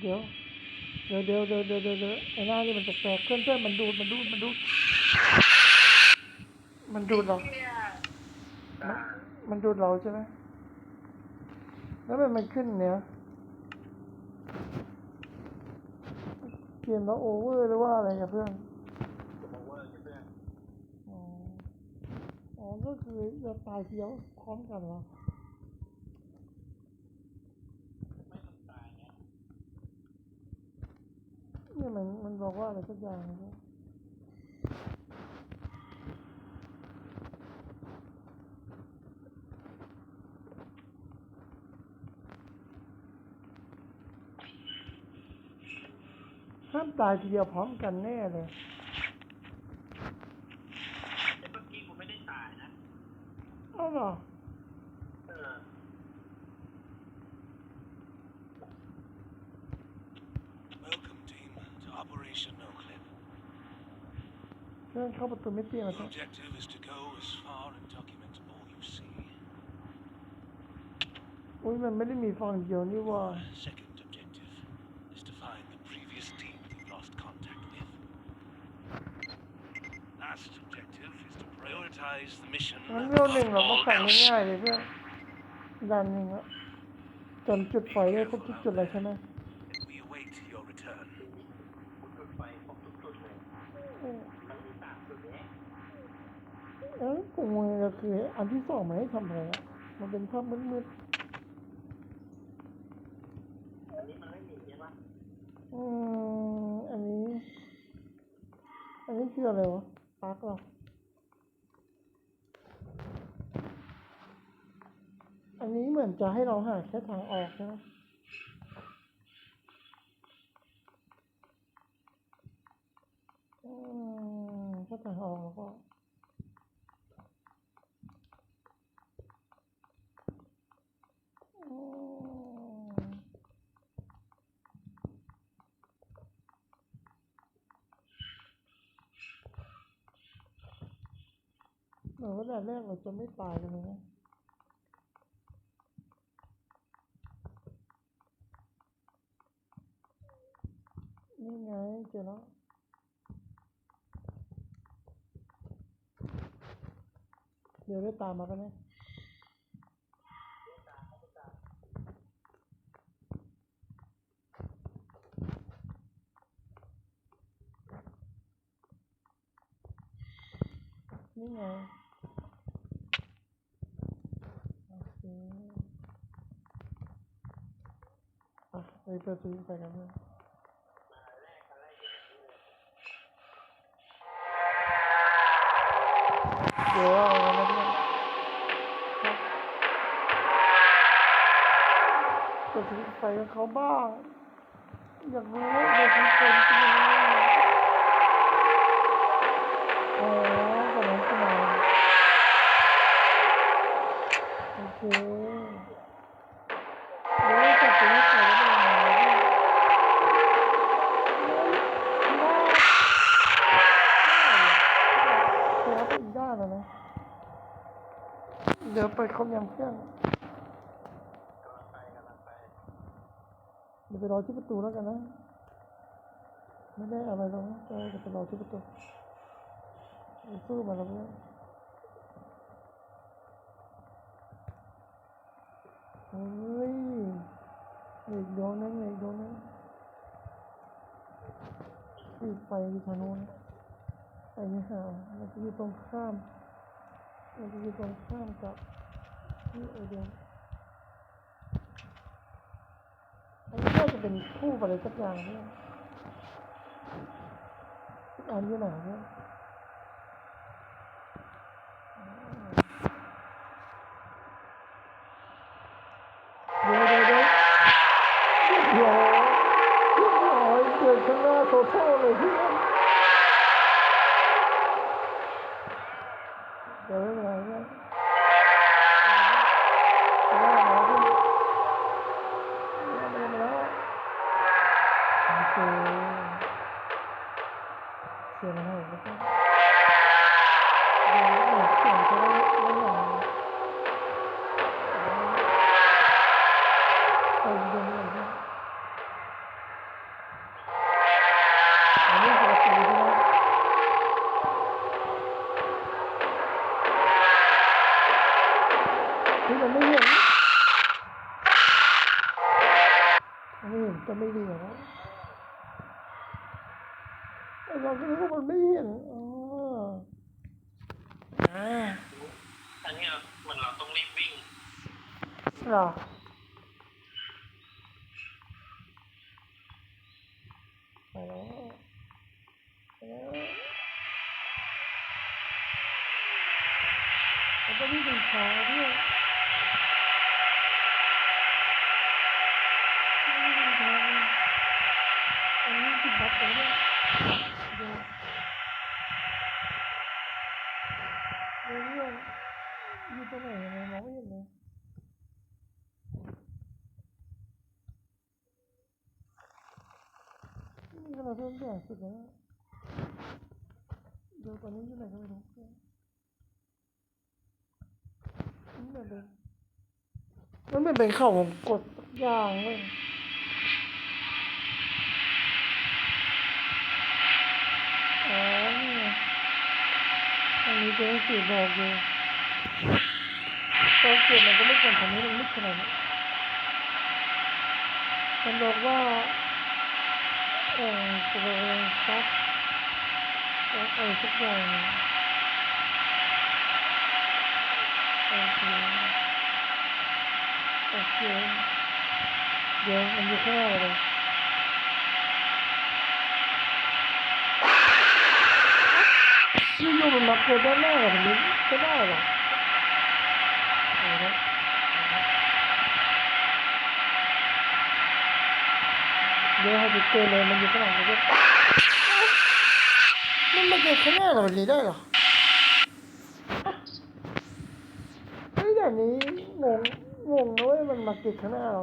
เดี๋ยวเดี๋ยวเดี๋ยวเดี๋ยวเดี๋ยวเดี๋ยวไอ้หน้านี่มันแปลกๆเพื่อนเพื่อนมันดูดมันดูดมันดูดมันดูดเรามันมันดูดเราใช่ไหมแล้วมันมันขึ้นเนี่ยเกมเราโอเวอร์หรือว่าอะไรกับเพื่อนโอเพื่อนอ๋อก็คือเราตายทีเดียวพร้อมกันเหรอ ไม่ต้องตายเนี่ย เนี่ยมันมัน บอกว่าอะไรสักอย่างนะห้ามตายทีเดียวพร้อมกันแน่เลยแต่เมื่อกี้กูไม่ได้ตายนะ อ้าวเหรอเออ Welcome, team, to Operation No Clip. เพื่อนเข้าประตูไม่เตี้ย The มาใช่ objective is to go as far and document all you see. อุ้ยมันไม่ได้มีฝั่งเดียวนี่ว่า Our second objective is to find the previous team you've lost contact with. Last objective is to prioritize the mission งั้นเรื่องหนึ่ง above เราก็ all สั่ง else. ง่ายๆเลยเพื่อนดันหนึ่งอะจนจุดไฟได้ครบทุกจุดเลยใช่ไหม เอ้ยกูงงก็คืออันที่สองมันให้ทำอะไรอะมันเป็นภาพมืดอันนี้มันไม่มีใช่ปะๆอืมอันนี้ อันนี้คืออะไรวะปาร์กเหรออันนี้เหมือนจะให้เราหาแค่ทางออกใช่ไหมอืมแค่ทางออกแล้วก็ เหมือนว่าแต่แรกเราจะไม่ตายกันเลยนะนี่ไงเจอแล้วเดี๋ยวได้ตามมากันไหมนี่ไงโอเค อะไปเปิดซื้อไปกันเลยเดี๋ยวเอากันะเพื่อนครับเปิดซื้อไปกับเขาบ้างอยากรู้ว่าเดซื้อเป็นเป็นยังไงอ๋อกับน้องสมโอเคเดี๋ยวจับตัวนี้ใส่แล้วเป็นยังไงเนี่ยเดี๋ยวไปอีกด้านแล้วนะ เดี๋ยวไปครบยังเพื่องเดี๋ยวไปรอที่ประตูแล้วกันนะ ไม่ได้อะไรหรอกนะเดี๋ยวไปรอที่ประตูสู้มาแล้วเพื่อนเฮ้ยอีกดวงนึงอีกดวงนึงอีกไฟที่ทางโน้นไฟไม่หามันจะอยู่ตรงข้าม มันจะอยู่ตรงข้ามกับนี่ไอเดียนอันนี้น่าจะเป็นคู่อะไรสักอย่างเนี่ยอันนี้หนาเนี่ยเดี๋ยวเดี๋ยวเดี๋ยวเดี๋ยวโอ้ยเกิดข้างหน้าโตโต้เลยพี่ เสียงหายนะครับเหมือนเสียงจะได้ได้หน่อยไปเย็ลยนะอันนี้ปกติงนี่มันไม่เห็นอันนี้จะไม่ดีนะ เราก็รู้ว่ามันไม่เห็นอ๋ออ่าอันนี้เหมือนเราต้องรีบวิ่งเหรอไปแล้วไปแล้วมันก็วิ่งเป็นขาด้วยวิ่งเป็นขาอันนี้คือบัตรเลยเนี่ยเดี๋ยวเดี๋ยวเรื่อง อยู่ตรงไหนยังไงมองไม่เห็นเลยนี่ก็เราเพิ่มใหญ่สุดแล้วเดี๋ยวตอนนี้อยู่ไหนก็ไม่รู้มันเหมือนเป็นมันเหมือนเป็นเข่าผมกดย่างเลยอ๋อนี่อันนี้เป็นสีบอกอยู่ ตอนเกิดมันก็ไม่ควรทำให้มันลึกขนาดนี้มันบอกว่าเออจะเป็นซักซักอะไรสักอย่างโอเคโอเคเดี๋ยวมันอยู่ข้างหน้าเลยอยู่ๆมันมาเกิดด้านหน้าแบบนี้ก็ได้หรอ เดี๋ยวให้ไปเจอเลยมันอยู่ข้างหลังมันก็มันมาเกิดข้างหน้าเราแบบนี้ได้เหรอเฮ้ยแบบนี้งงงงนะเว้ยมันมาเกิดข้างหน้าเรา